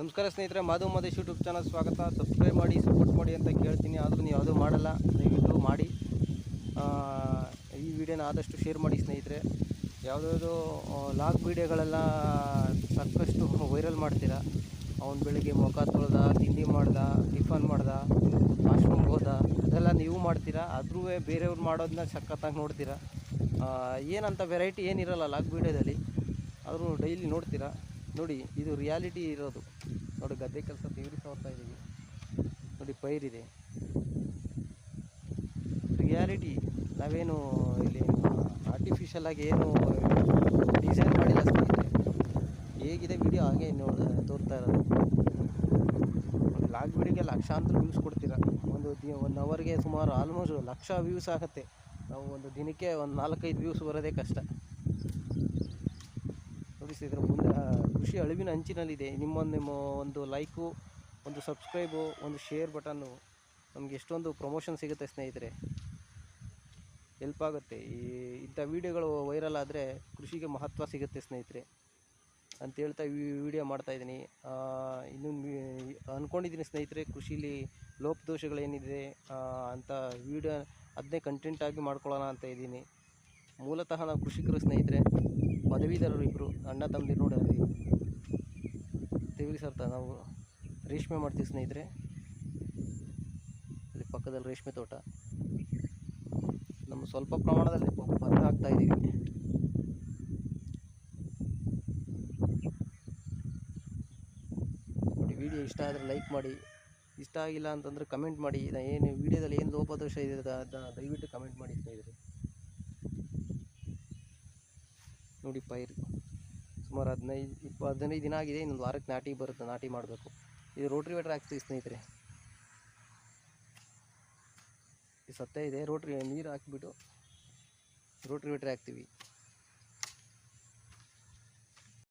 ನಮಸ್ಕಾರ ಸ್ನೇಹಿತರೆ Madhu Madesh YouTube channel ಸ್ವಾಗತ. ಸಬ್ಸ್ಕ್ರೈಬ್ ಮಾಡಿ ಸಪೋರ್ಟ್ ಮಾಡಿ ಅಂತ ಕೇಳ್ತೀನಿ. ಆದರೂ ನೀವು ಯಾವುದೂ ಮಾಡಲ್ಲ, ದಯವಿಟ್ಟು ಮಾಡಿ. ಈ ವಿಡಿಯೋನ ಆದಷ್ಟು ಶೇರ್ ಮಾಡಿ ಸ್ನೇಹಿತರೆ. ಯಾವುದಾದ್ರು ಲಾಗ್ ವೀಡಿಯೋಗಳೆಲ್ಲ ಸಾಕಷ್ಟು ವೈರಲ್ ಮಾಡ್ತೀರಾ? ಅವ್ನು ಬೆಳಿಗ್ಗೆ ಮುಖ ತೊಳ್ದ, ತಿಂಡಿ ಮಾಡ್ದ, ಟಿಫನ್ ಮಾಡ್ದ ವಾಶ್ರೂಮ್ಗೆ ಹೋದ, ಅದೆಲ್ಲ ನೀವು ಮಾಡ್ತೀರಾ? ಆದ್ರೂ ಬೇರೆಯವ್ರು ಮಾಡೋದನ್ನ ಸಖತ್ತಾಗಿ ನೋಡ್ತೀರಾ? ಏನಂತ ವೆರೈಟಿ ಏನಿರಲ್ಲ ಲಾಗ್ ವೀಡಿಯೋದಲ್ಲಿ. ಆದರೂ ಡೈಲಿ ನೋಡ್ತೀರಾ? ನೋಡಿ, ಇದು ರಿಯಾಲಿಟಿ ಇರೋದು. ನೋಡಿ, ಗದ್ದೆ ಕೆಲಸ ತೀವ್ರಿ ಹೋಗ್ತಾ ಇದ್ದೀವಿ ನೋಡಿ ಪೈರಿದೆ ರಿಯಾಲಿಟಿ ನಾವೇನು ಇಲ್ಲಿ ಆರ್ಟಿಫಿಷಿಯಲ್ ಆಗಿ ಏನು ಡಿಸೈನ್ ಮಾಡಿಲ್ಲ ಸ್ನೇಹಿತರೆ. ಹೇಗಿದೆ ವಿಡಿಯೋ ಹಾಗೆ ನೋಡ ತೋರ್ತಾ ಇರೋದು. ಲಾಗ್ ವಿಡಿಯೋಗೆ ಲಕ್ಷಾಂತರ ವ್ಯೂಸ್ ಕೊಡ್ತೀರಾ. ಒಂದು ದಿ ಒನ್ ಅವರ್ಗೆ ಸುಮಾರು ಆಲ್ಮೋಸ್ಟ್ ಲಕ್ಷ ವ್ಯೂಸ್ ಆಗುತ್ತೆ. ನಾವು ಒಂದು ದಿನಕ್ಕೆ ಒಂದು ನಾಲ್ಕೈದು ವ್ಯೂಸ್ ಬರೋದೇ ಕಷ್ಟ. ನೋಡಿ ಸ್ನೇಹಿತರೆ, ಮುಂದೆ ಕೃಷಿ ಅಳಿವಿನ ಅಂಚಿನಲ್ಲಿದೆ. ನಿಮ್ಮ ನಿಮ್ಮ ಒಂದು ಲೈಕು, ಒಂದು ಸಬ್ಸ್ಕ್ರೈಬು, ಒಂದು ಶೇರ್ ಬಟನ್ನು ನಮಗೆ ಎಷ್ಟೊಂದು ಪ್ರಮೋಷನ್ ಸಿಗುತ್ತೆ ಸ್ನೇಹಿತರೆ. ಹೆಲ್ಪ್ ಆಗುತ್ತೆ. ಈ ಇಂಥ ವೀಡಿಯೋಗಳು ವೈರಲ್ ಆದರೆ ಕೃಷಿಗೆ ಮಹತ್ವ ಸಿಗುತ್ತೆ ಸ್ನೇಹಿತರೆ. ಅಂತ ಹೇಳ್ತಾ ಈ ವಿಡಿಯೋ ಮಾಡ್ತಾಯಿದ್ದೀನಿ ಇನ್ನೊಂದು ಅಂದ್ಕೊಂಡಿದ್ದೀನಿ ಸ್ನೇಹಿತರೆ, ಕೃಷಿಲಿ ಲೋಪದೋಷಗಳೇನಿದೆ ಅಂತ ವಿಡಿಯೋ ಅದನ್ನೇ ಕಂಟೆಂಟಾಗಿ ಮಾಡ್ಕೊಳ್ಳೋಣ ಅಂತ ಇದ್ದೀನಿ. ಮೂಲತಃ ನಾವು ಕೃಷಿಕರು ಸ್ನೇಹಿತರೆ, ಪದವೀಧರರು ಇಬ್ಬರು ಅಣ್ಣ, ತಮ್ಮದಿರು ನೋಡಿ ದೇವಿಲಿ ನಾವು ರೇಷ್ಮೆ ಮಾಡ್ತೀವಿ ಸ್ನೇಹಿತರೆ. ಇಲ್ಲಿ ಪಕ್ಕದಲ್ಲಿ ರೇಷ್ಮೆ ತೋಟ. ನಮ್ಮ ಸ್ವಲ್ಪ ಪ್ರಮಾಣದಲ್ಲಿ ಭತ್ತ ಹಾಕ್ತಾ ಇದ್ದೀವಿ ನೋಡಿ, ವಿಡಿಯೋ ಇಷ್ಟ ಆದರೆ ಲೈಕ್ ಮಾಡಿ. ಇಷ್ಟ ಆಗಿಲ್ಲ ಅಂತಂದರೆ ಕಮೆಂಟ್ ಮಾಡಿ. ಏನು ವಿಡಿಯೋದಲ್ಲಿ ಏನು ಲೋಪದೋಷ ಇದೆ ದಯವಿಟ್ಟು ಕಮೆಂಟ್ ಮಾಡಿ ಸ್ನೇಹಿತರೆ. ನೋಡಿ, ಪೈರು. ಸುಮಾರು ಹದಿನೈದು, ಇಪ್ಪ, ಹದಿನೈದು ದಿನ ಆಗಿದೆ, ಇನ್ನೊಂದು ವಾರಕ್ಕೆ ನಾಟಿ ಬರುತ್ತೆ, ನಾಟಿ ಮಾಡಬೇಕು. ಇದು ರೋಟ್ರಿ ವೇಟರ್ ಹಾಕ್ತೀವಿ ಸ್ನೇಹಿತರೆ. ಈ ಸತ್ತ ಇದೆ ರೋಟ್ರಿ ನೀರು ಹಾಕಿಬಿಟ್ಟು ರೋಟ್ರಿ ವೇಟರ್ ಹಾಕ್ತೀವಿ.